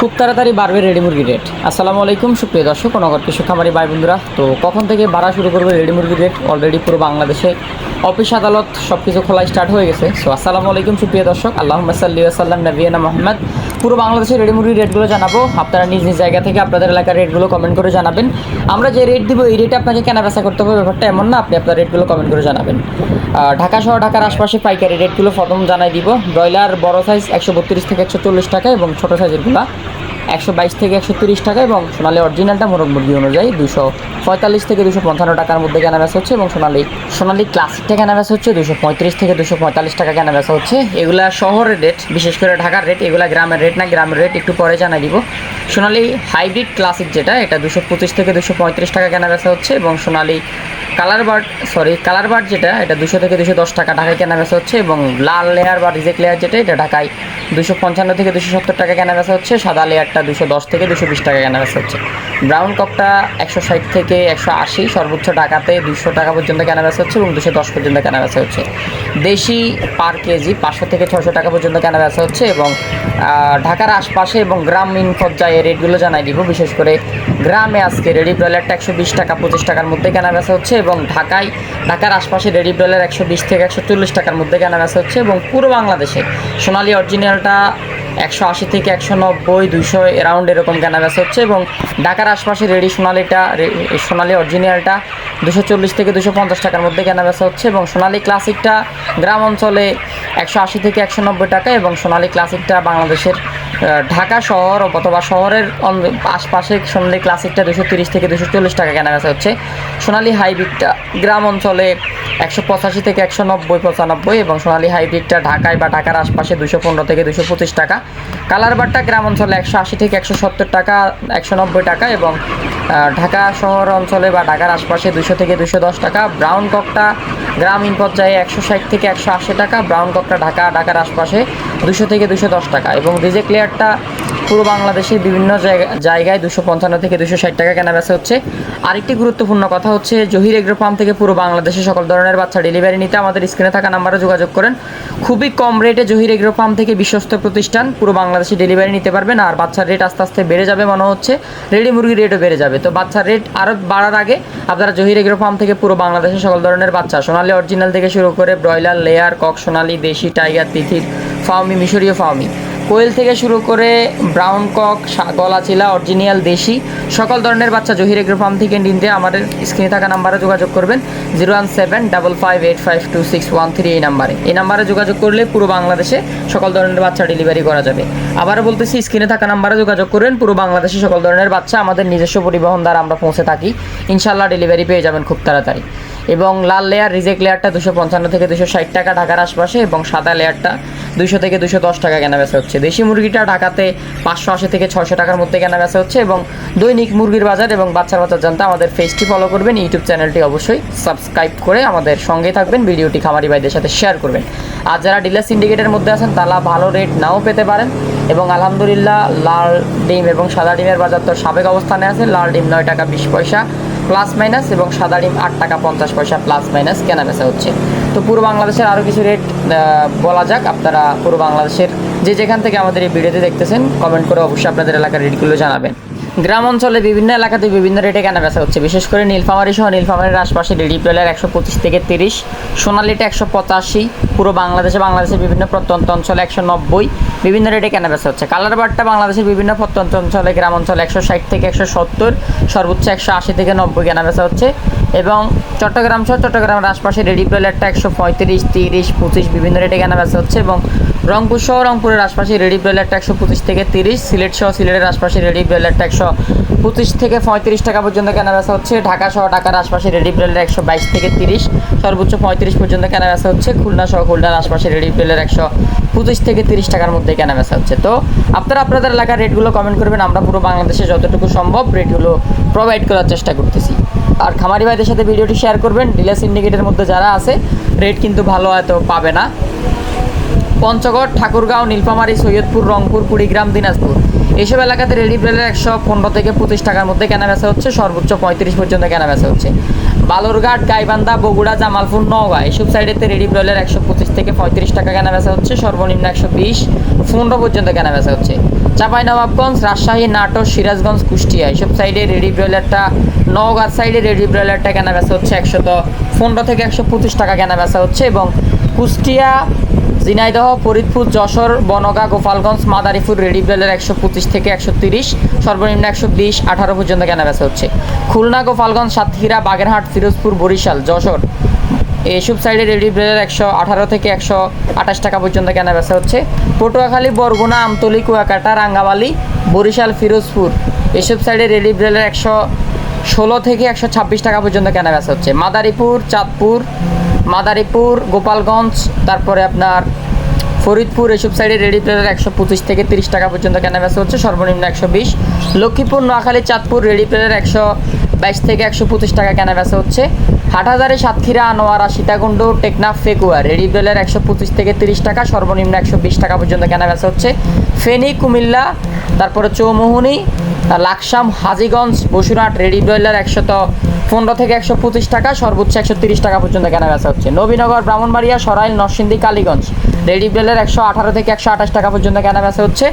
খুব তাড়াতাড়ি বাড়বে রেডি মুরগির রেট আসসালামু আলাইকুম, সুপ্রিয় দর্শক নগর কৃষক খামারি ভাই বন্ধুরা তো কখন থেকে বাড়া শুরু করবে রেডি মুরগির রেট অলরেডি পুরো বাংলাদেশে অফিস আদালত সব কিছু খোলা স্টার্ট হয়ে গেছে। সো আসসালামু আলাইকুম সুপ্রিয় দর্শক। আল্লাহ সাল্লি আসাল্লাম নবীনা মোহাম্মদ। পুরো বাংলাদেশের রেডি মুরগির রেটগুলো জানাব। আপনারা নিজ নিজ জায়গা থেকে আপনাদের এলাকার রেটগুলো কমেন্ট করে জানাবেন। আমরা যে রেট দিব, এই রেটে আপনাকে কেনা বেচা করতে হবে। ব্যাপারটা এমন না, আপনি আপনার রেটগুলো কমেন্ট করে জানাবেন। ঢাকা সহ ঢাকার আশপাশে পাইকারি রেটগুলো প্রথম জানাই দিব। ব্রয়লার বড় সাইজ একশো বত্রিশ থেকে একশো চল্লিশ টাকা এবং ছোটো সাইজেরগুলো একশো বাইশ থেকে একশো তিরিশ টাকা এবং সোনালি অরিজিনালটা মোরগ মুরগি অনুযায়ী দুশো পঁয়তাল্লিশ থেকে দুশো পঞ্চান্ন টাকার মধ্যে কেনা বেচা হচ্ছে এবং সোনালি সোনালি ক্লাসিকটা কেনা বেচা হচ্ছে দুশো পঁয়ত্রিশ থেকে দুশো পঁয়তাল্লিশ টাকা কেনা বেচা হচ্ছে। এগুলা শহরের রেট বিশেষ করে ঢাকার রেট এগুলা গ্রামের রেট না, গ্রামের রেট একটু পরে জানাই দিব। সোনালি হাইব্রিড ক্লাসিক যেটা, এটা দুশো পঁচিশ থেকে দুশো পঁয়ত্রিশ টাকা কেনা বেচা হচ্ছে এবং সোনালি colour bird sorry colour bird যেটা, এটা দুশো থেকে দুশো দশ টাকা ঢাকায় কেনা বেচা হচ্ছে এবং লাল লেয়ার বা রিজেক্ট লেয়ার যেটা, এটা ঢাকায় দুশো পঞ্চান্ন থেকে দুশো সত্তর টাকা কেনা বেচা হচ্ছে। সাদা লেয়ারটা দুশো দশ থেকে দুশো বিশ টাকা কেনা বেচা হচ্ছে। ব্রাউন কপটা একশো ষাট থেকে একশো আশি, সর্বোচ্চ টাকাতে দুশো টাকা পর্যন্ত কেনা বেচা হচ্ছে এবং দুশো দশ পর্যন্ত কেনা বেচা হচ্ছে। দেশি পার কেজি পাঁচশো থেকে ছশো টাকা পর্যন্ত কেনা বেচা হচ্ছে এবং ঢাকার আশপাশে এবং গ্রামীণ পর্যায়ে রেটগুলো জানাই দিব। বিশেষ করে গ্রামে আজকে রেডি ব্রয়লারটা একশো বিশ টাকা, পঁচিশ টাকার মধ্যে কেনা বেচা হচ্ছে এবং ঢাকায়, ঢাকার আশপাশে রেডি ব্রয়লার একশো বিশ থেকে একশো চল্লিশ টাকার মধ্যে কেনা বেচা হচ্ছে এবং পুরো বাংলাদেশে সোনালি অরিজিনালটা একশো আশি থেকে একশো নব্বই দুশো অ্যারাউন্ড এরকম কেনা বেচা হচ্ছে এবং ঢাকার আশপাশে রেডি সোনালিটা সোনালি অরিজিনালটা দুশো চল্লিশ থেকে দুশো পঞ্চাশ টাকার মধ্যে কেনা বেচা হচ্ছে এবং সোনালি ক্লাসিকটা গ্রাম অঞ্চলে একশো আশি থেকে একশো নব্বই টাকা এবং সোনালি ক্লাসিকটা বাংলাদেশের ঢাকা শহর অথবা শহরের আশপাশে সোনালি ক্লাসিকটা দুশো তিরিশ থেকে দুশো চল্লিশ টাকা কেনা বেচা হচ্ছে। সোনালি হাইব্রিডটা গ্রাম অঞ্চলে একশো পঁচাশি থেকে একশো নব্বই, পঁচানব্বই এবং সোনালি হাইব্রিডটা ঢাকায় বা ঢাকার আশপাশে দুশো পনেরো থেকে দুশো পঁচিশ টাকা। কালার বারটা গ্রাম অঞ্চলে একশো আশি থেকে একশো সত্তর টাকা, একশো নব্বই টাকা এবং ঢাকা শহর অঞ্চলে বা ঢাকার আশপাশে দুশো থেকে দুশো দশ টাকা। ব্রাউন ককটা গ্রামীণ পর্যায়ে একশো ষাট থেকে একশো আশি টাকা, ব্রাউন ককটা ঢাকা, ঢাকার আশপাশে দুশো থেকে দুশো দশ টাকা এবং রিজেক্ট লেয়ারটা পুরো বাংলাদেশের বিভিন্ন জায়গা, জায়গায় দুশো পঞ্চান্ন থেকে দুশো ষাট টাকা কেনা বেচা হচ্ছে। আরেকটি গুরুত্বপূর্ণ কথা হচ্ছে, জহির এগ্রো ফার্ম থেকে পুরো বাংলাদেশে সকল ধরনের বাচ্চা ডেলিভারি নিতে আমাদের স্ক্রিনে থাকা নাম্বারে যোগাযোগ করেন। খুবই কম রেটে জহির এগ্রো ফার্ম থেকে বিশ্বস্ত প্রতিষ্ঠান পুরো বাংলাদেশে ডেলিভারি নিতে পারবেন আর বাচ্চার রেট আস্তে আস্তে বেড়ে যাবে মনে হচ্ছে। রেডি মুরগির রেটও বেড়ে যাবে। তো বাচ্চার রেট আরও বাড়ার আগে আপনারা জহির এগ্রো ফার্ম থেকে পুরো বাংলাদেশে সকল ধরনের বাচ্চা, সোনালি অরিজিনাল থেকে শুরু করে ব্রয়লার লেয়ার কক, সোনালি, দেশি টাইগার তিথির ফাউমি মিশরীয় ফাউমি কোয়েল থেকে শুরু করে ব্রাউন কক, সা- গলা চিলা অরিজিনাল দেশি, সকল ধরনের বাচ্চা জহির এগ্রো ফার্ম থেকে নিতে আমাদের স্ক্রিনে থাকা নাম্বারে যোগাযোগ করবেন। Zero one seven double five eight five two six one three এই নাম্বারে। এই নাম্বারে যোগাযোগ করলে পুরো বাংলাদেশে সকল ধরনের বাচ্চা ডেলিভারি করা যাবে। আবারও বলতেছি স্ক্রিনে থাকা নাম্বারে যোগাযোগ করবেন। পুরো বাংলাদেশে সকল ধরনের বাচ্চা আমাদের নিজস্ব পরিবহন দ্বারা আমরা পৌঁছে থাকি। ইনশাল্লাহ ডেলিভারি পেয়ে যাবেন খুব তাড়াতাড়ি। এবং লাল লেয়ার রিজেক্ট লেয়ারটা দুশো পঞ্চান্ন থেকে দুশো ষাট টাকা ঢাকার আশপাশে এবং সাদা লেয়ারটা দুশো থেকে দুশো দশ টাকা কেনা বেচা হচ্ছে। দেশি মুরগিটা ঢাকাতে পাঁচশো আশি থেকে ছশো টাকার মধ্যে কেনা বেচা হচ্ছে এবং দৈনিক মুরগির বাজার এবং বাচ্চার বাজার জানতে আমাদের ফেসটি ফলো করবেন ইউটিউব চ্যানেলটি অবশ্যই সাবস্ক্রাইব করে আমাদের সঙ্গে থাকবেন, ভিডিওটি খামারি ভাইদের সাথে শেয়ার করবেন। আর যারা ডিলার সিন্ডিকেটের মধ্যে আছেন, তারা ভালো রেট নাও পেতে পারেন এবং আলহামদুলিল্লাহ লাল ডিম এবং সাদা ডিমের বাজার তো সাবেক অবস্থানে আছে, লাল ডিম নয় টাকা বিশ পয়সা। প্লাস মাইনাস এবং সাদা ডিম আট টাকা পঞ্চাশ পয়সা প্লাস মাইনাস কেনা বেচা হচ্ছে। তো পুরো বাংলাদেশের আরও কিছু রেট বলা যাক, আপনারা পুরো বাংলাদেশের যে যেখান থেকে আমাদের এই ভিডিওতে দেখতেছেন কমেন্ট করে অবশ্যই আপনাদের এলাকার রেটগুলো জানাবেন। গ্রাম অঞ্চলে বিভিন্ন এলাকাতে বিভিন্ন রেটে কেনা বেচা হচ্ছে। বিশেষ করে নীলফামারি সহ নীলফামারির আশপাশে রেডি প্লেয়ার একশো পঁচিশ থেকে তিরিশ সোনালিটা একশো পঁচাশি, পুরো বাংলাদেশে, বাংলাদেশের বিভিন্ন প্রত্যন্ত অঞ্চলে একশো নব্বই, বিভিন্ন রেটে কেনা বেচা হচ্ছে। কালার বারটা বাংলাদেশের বিভিন্ন প্রত্যন্ত অঞ্চলে, গ্রাম অঞ্চলে একশো ষাট থেকে একশো সত্তর, সর্বোচ্চ একশো আশি থেকে নব্বই কেনা বেচা হচ্ছে। এবং চট্টগ্রাম সহ চট্টগ্রামের আশপাশে রেডি প্লেয়ারটা একশো পঁয়ত্রিশ, তিরিশ, পঁচিশ বিভিন্ন রেটে কেনা বেচা হচ্ছে এবং রংপুর সহ রংপুরের আশপাশে রেডি ব্রয়লারটা একশো পঁচিশ থেকে তিরিশ, সিলেট সহ সিলেটের আশপাশে রেডি ব্রয়লারটা একশো পঁচিশ থেকে পঁয়ত্রিশ টাকা পর্যন্ত কেনা বেচা হচ্ছে। ঢাকা সহ ঢাকার আশপাশে রেডি ব্রয়লার একশো বাইশ থেকে তিরিশ। সর্বোচ্চ পঁয়ত্রিশ পর্যন্ত কেনা বেচা হচ্ছে। খুলনা সহ খুলনার আশপাশে রেডি ব্রয়লার একশো পঁচিশ থেকে তিরিশ টাকার মধ্যে কেনা বেচা হচ্ছে। তো আপনারা আপনাদের এলাকার রেটগুলো কমেন্ট করবেন। আমরা পুরো বাংলাদেশে যতটুকু সম্ভব রেটগুলো প্রোভাইড করার চেষ্টা করতেছি। আর খামারি ভাইদের সাথে ভিডিওটি শেয়ার করবেন। ডিলার সিন্ডিকেটের মধ্যে যারা আছে রেট কিন্তু ভালো হয়তো পাবে না। পঞ্চগড়, ঠাকুরগাঁও, নীলফামারী, সৈয়দপুর, রংপুর, কুড়িগ্রাম, দিনাজপুর। এইসব এলাকাতে রেডি প্লেয়ার একশো পনেরো থেকে পঁচিশ টাকার মধ্যে কেনা বেচা হচ্ছে, সর্বোচ্চ পঁয়ত্রিশ পর্যন্ত কেনা বেচা হচ্ছে। বালুরঘাট, গাইবান্ধা, বগুড়া, জামালপুর, নওগাঁ, এইসব সাইডেতে রেডি ব্রয়লার একশো পঁচিশ থেকে পঁয়ত্রিশ টাকা কেনা বেচা হচ্ছে, সর্বনিম্ন একশো বিশ পনেরো পর্যন্ত কেনা বেচা হচ্ছে। চাঁপাইনবাবগঞ্জ, রাজশাহী, নাটোর, সিরাজগঞ্জ, কুষ্টিয়া, এইসব সাইডে রেডি ব্রয়লারটা নওগাঁ সাইডে রেডি ব্রয়লারটা কেনা বেচা হচ্ছে একশত পনেরো থেকে একশো পঁচিশ টাকা কেনা বেচা হচ্ছে এবং কুষ্টিয়া ঝিনাইদহ, ফরিদপুর, যশোর, বনগা, গোপালগঞ্জ, মাদারীপুর রেডি ব্রয়লার একশো পঁচিশ থেকে একশো তিরিশ, সর্বনিম্ন একশো বিশ, আঠারো পর্যন্ত কেনা বেচা হচ্ছে। খুলনা, গোপালগঞ্জ, সাতক্ষীরা, বাগেরহাট, ফিরোজপুর, বরিশাল, যশোর এইসব সাইডে রেডি একশো আঠারো থেকে একশো আঠাশ টাকা পর্যন্ত কেনা বেচা হচ্ছে। পটুয়াখালী, বরগুনা, আমতলি, কুয়াকাটা, রাঙ্গামালি, বরিশাল, ফিরোজপুর, এসব সাইডে রেডি ব্রেলের একশো ষোলো থেকে একশো ছাব্বিশ টাকা পর্যন্ত কেনা বেচা হচ্ছে। মাদারীপুর, চাঁদপুর, মাদারীপুর, গোপালগঞ্জ, তারপরে আপনার ফরিদপুর, এসব সাইডে রেডি প্লেয়ার একশো পঁচিশ থেকে তিরিশ টাকা পর্যন্ত কেনা বেচা হচ্ছে, সর্বনিম্ন একশো বিশ। লক্ষ্মীপুর, নোয়াখালী, চাঁদপুর রেডি প্লেয়ার একশো বাইশ থেকে একশো পঁচিশ টাকা কেনা বেচা হচ্ছে। হাটহাজারি সাতক্ষীরা, আনোয়ারা, সীতাকুণ্ড, টেকনাফ ফেকুয়া রেডি প্লেয়ার একশো পঁচিশ থেকে তিরিশ টাকা, সর্বনিম্ন একশো বিশ টাকা পর্যন্ত কেনা বেচা হচ্ছে। ফেনী, কুমিল্লা, তারপরে চৌমোহনী, লাকসাম, হাজিগঞ্জ, বসুরহাট, রেডি ব্রয়লার একশত পনেরো থেকে একশো পঁচিশ টাকা, সর্বোচ্চ একশো তিরিশ টাকা পর্যন্ত কেনা বেচা হচ্ছে। নবীনগর, ব্রাহ্মণবাড়িয়া, সরাইল, নরসিংদী, কালীগঞ্জ, রেডি ব্রয়লার একশো আঠারো থেকে একশো আঠাশ টাকা পর্যন্ত কেনা বেচা হচ্ছে।